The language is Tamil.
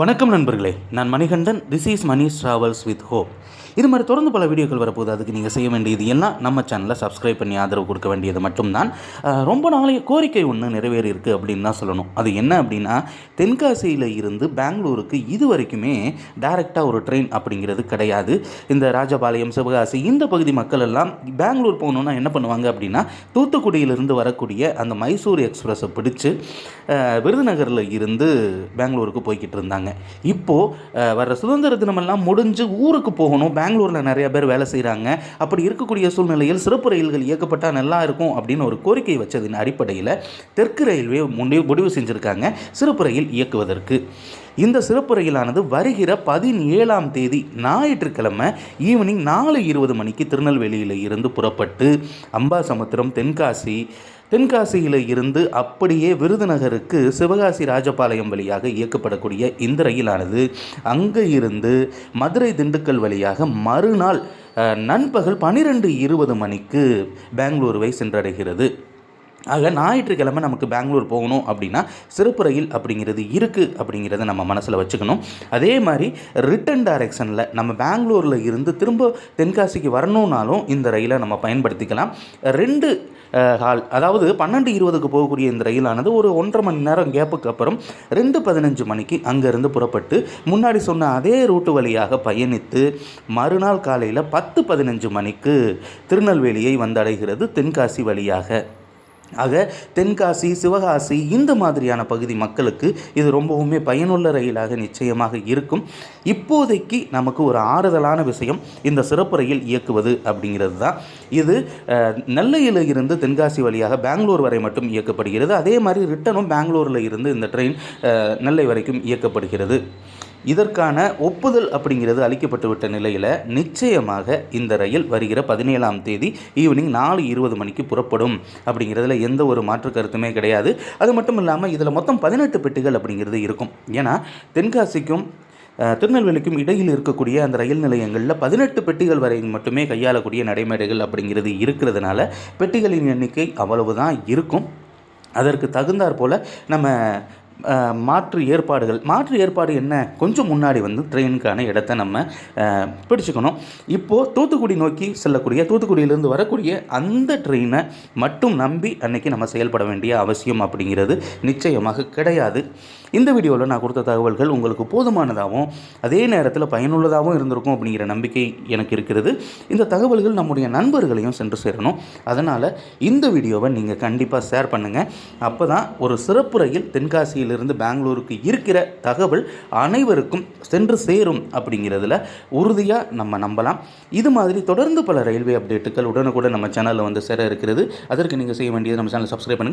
வணக்கம் நண்பர்களே. நான் Manikandan. This is Manish travels with hope இது மாதிரி தொடர்ந்து பல வீடியோக்கள் வரப்போகுது. அதுக்கு நீங்கள் செய்ய வேண்டியது எல்லாம் நம்ம சேனலை சப்ஸ்கிரைப் பண்ணி ஆதரவு கொடுக்க வேண்டியது மட்டும்தான். ரொம்ப நாளைய கோரிக்கை ஒன்று நிறைவேறி இருக்குது அப்படின்னு தான் சொல்லணும். அது என்ன அப்படின்னா தென்காசியில் இருந்து பெங்களூருக்கு இது வரைக்குமே டைரெக்டாக ஒரு ட்ரெயின் அப்படிங்கிறது கிடையாது. இந்த ராஜபாளையம் சிவகாசி இந்த பகுதி மக்கள் எல்லாம் பெங்களூர் போகணுன்னா என்ன பண்ணுவாங்க அப்படின்னா தூத்துக்குடியிலிருந்து வரக்கூடிய அந்த மைசூர் எக்ஸ்பிரஸை பிடிச்சு விருதுநகரில் இருந்து பெங்களூருக்கு போய்கிட்டு இருந்தாங்க. இப்போது வர சுதந்திர தினமெல்லாம் முடிஞ்சு ஊருக்கு போகணும். பெங்களூரில் நிறைய பேர் வேலை செய்கிறாங்க அப்படி இருக்கக்கூடிய சூழ்நிலையில் சிறப்பு ரயில்கள் இயக்கப்பட்டால் நல்லா இருக்கும் அப்படின்னு ஒரு கோரிக்கை வச்சதின் அடிப்படையில் தெற்கு ரயில்வே முடிவு முடிவு செஞ்சுருக்காங்க சிறப்பு ரயில் இயக்குவதற்கு. இந்த சிறப்பு ரயிலானது வருகிற பதினேழாம் தேதி ஞாயிற்றுக்கிழமை ஈவினிங் நாலு இருபது மணிக்கு திருநெல்வேலியில் இருந்து புறப்பட்டு அம்பாசமுத்திரம் தென்காசி தென்காசியில் இருந்து அப்படியே விருதுநகருக்கு சிவகாசி ராஜபாளையம் வழியாக இயக்கப்படக்கூடிய இந்த ரயிலானது அங்கே இருந்து மதுரை திண்டுக்கல் வழியாக மறுநாள் நண்பகல் பன்னிரெண்டு இருபது மணிக்கு பெங்களூருவை சென்றடைகிறது. ஆக ஞாயிற்றுக்கிழமை நமக்கு பெங்களூர் போகணும் அப்படின்னா சிறப்பு ரயில் அப்படிங்கிறது இருக்குது அப்படிங்கிறத நம்ம மனசில் வச்சுக்கணும். அதே மாதிரி ரிட்டன் டைரெக்ஷனில் நம்ம பெங்களூரில் இருந்து திரும்ப தென்காசிக்கு வரணுன்னாலும் இந்த ரயிலை நம்ம பயன்படுத்திக்கலாம். ரெண்டு ஹால் அதாவது பன்னெண்டு இருபதுக்கு போகக்கூடிய இந்த ரயிலானது ஒரு ஒன்றரை மணி நேரம் கேப்புக்கு அப்புறம் ரெண்டு பதினஞ்சு மணிக்கு அங்கேருந்து புறப்பட்டு முன்னாடி சொன்ன அதே ரூட்டு வழியாக பயணித்து மறுநாள் காலையில் பத்து பதினஞ்சு மணிக்கு திருநெல்வேலியை வந்தடைகிறது தென்காசி வழியாக. ஆக தென்காசி சிவகாசி இந்த மாதிரியான பகுதி மக்களுக்கு இது ரொம்பவுமே பயனுள்ள ரயிலாக நிச்சயமாக இருக்கும். இப்போதைக்கு நமக்கு ஒரு ஆறுதலான விஷயம் இந்த சிறப்பு ரயில் இயக்குவது அப்படிங்கிறது தான். இது அஹ், நெல்லையில் இருந்து தென்காசி வழியாக பெங்களூர் வரை மட்டும் இயக்கப்படுகிறது. அதே மாதிரி ரிட்டனும் பெங்களூரில் இருந்து இந்த ட்ரெயின் நெல்லை வரைக்கும் இயக்கப்படுகிறது. இதற்கான ஒப்புதல் அப்படிங்கிறது அளிக்கப்பட்டுவிட்ட நிலையில் நிச்சயமாக இந்த ரயில் வருகிற பதினேழாம் தேதி ஈவினிங் நாலு இருபது மணிக்கு புறப்படும் அப்படிங்கிறதுல எந்த ஒரு மாற்று கருத்துமே கிடையாது. அது மட்டும் இல்லாமல் இதில் மொத்தம் பதினெட்டு பெட்டிகள் அப்படிங்கிறது இருக்கும். ஏன்னா தென்காசிக்கும் திருநெல்வேலிக்கும் இடையில் இருக்கக்கூடிய அந்த ரயில் நிலையங்களில் பதினெட்டு பெட்டிகள் வரை மட்டுமே கையாளக்கூடிய நடைமுறைகள் அப்படிங்கிறது இருக்கிறதுனால பெட்டிகளின் எண்ணிக்கை அவ்வளவு தான் இருக்கும். அதற்கு தகுந்தாற் போல் நம்ம மாற்று ஏற்பாடுகள். மாற்று ஏற்பாடு என்ன? கொஞ்சம் முன்னாடி வந்து ட்ரெயினுக்கான இடத்த நம்ம பிடிச்சிக்கணும் பிடிச்சுக்கணும். இப்போது தூத்துக்குடி நோக்கி செல்லக்கூடிய தூத்துக்குடியிலேருந்து வரக்கூடிய அந்த ட்ரெயினை மட்டும் நம்பி அன்னைக்கு நம்ம செயல்பட வேண்டிய அவசியம் அப்படிங்கிறது நிச்சயமாக கிடையாது. இந்த வீடியோவில் நான் கொடுத்த தகவல்கள் உங்களுக்கு போதுமானதாகவும் அதே நேரத்தில் பயனுள்ளதாகவும் இருந்திருக்கும் அப்படிங்கிற நம்பிக்கை எனக்கு இருக்கிறது. இந்த தகவல்கள் நம்முடைய நண்பர்களையும் சென்று சேரணும். அதனால் இந்த வீடியோவை நீங்கள் கண்டிப்பாக ஷேர் பண்ணுங்கள் அப்போ தான் ஒரு சிறப்பு ரயில் தென்காசியிலிருந்து பெங்களூருக்கு இருக்கிற தகவல் அனைவருக்கும் சென்று சேரும் அப்படிங்கிறதுல உறுதியாக நம்ம நம்பலாம். இது மாதிரி தொடர்ந்து பல ரயில்வே அப்டேட்டுகள் உடனுக்குடன் நம்ம சேனலில் வந்து சேர இருக்கிறது. அதற்கு நீங்கள் செய்ய வேண்டியது நம்ம சேனல் சப்ஸ்கிரைப் பண்ணுங்கள்